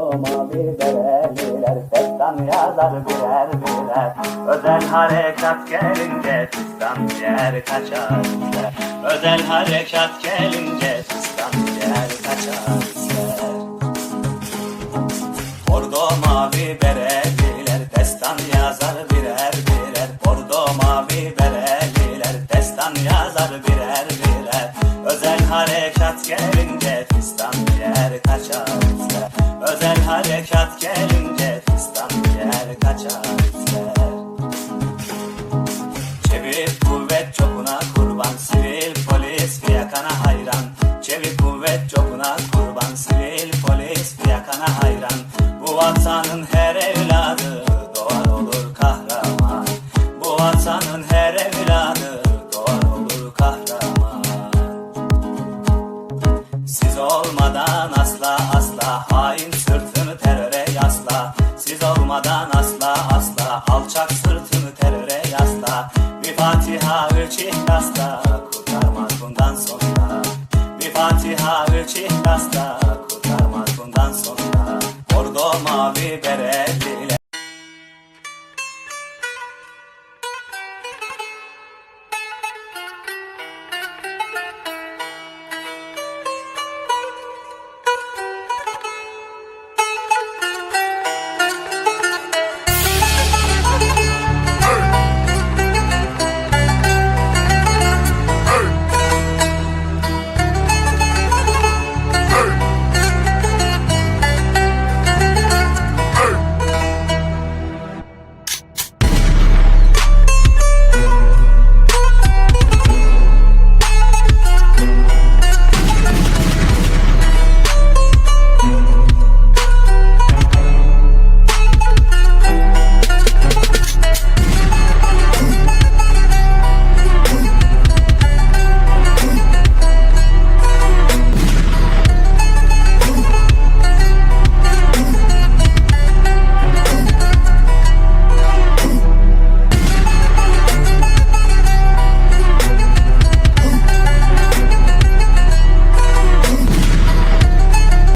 Bordo mavi bereliler Destan yazar birer birer. Özel harekat gelince Fistan yer kaçar Özel harekat gelince Fistan yer kaçar Bordo mavi bereliler Destan yazar birer birer. Bordo mavi bereliler Destan yazar birer birer. Özel harekat gelince Özel harekat gelince Fistan yer kaçar ister. Çevik kuvvet çokuna kurban Sivil polis fiyakana hayran. Çevik kuvvet çokuna kurban Sivil polis fiyakana hayran. Bu vatanın her evladı Doğar olur kahraman. Bu vatanın her evladı Doğar olur kahraman. Siz olmadan asla asla hain Siz olmadan asla asla. Alçak sırtını teröre yasla. Bir Fatiha üç ihlasla. Kurtarmaz bundan sonra. Bir Fatiha üç ihlasla. Kurtarmaz bundan sonra. Bordo mavi bereliler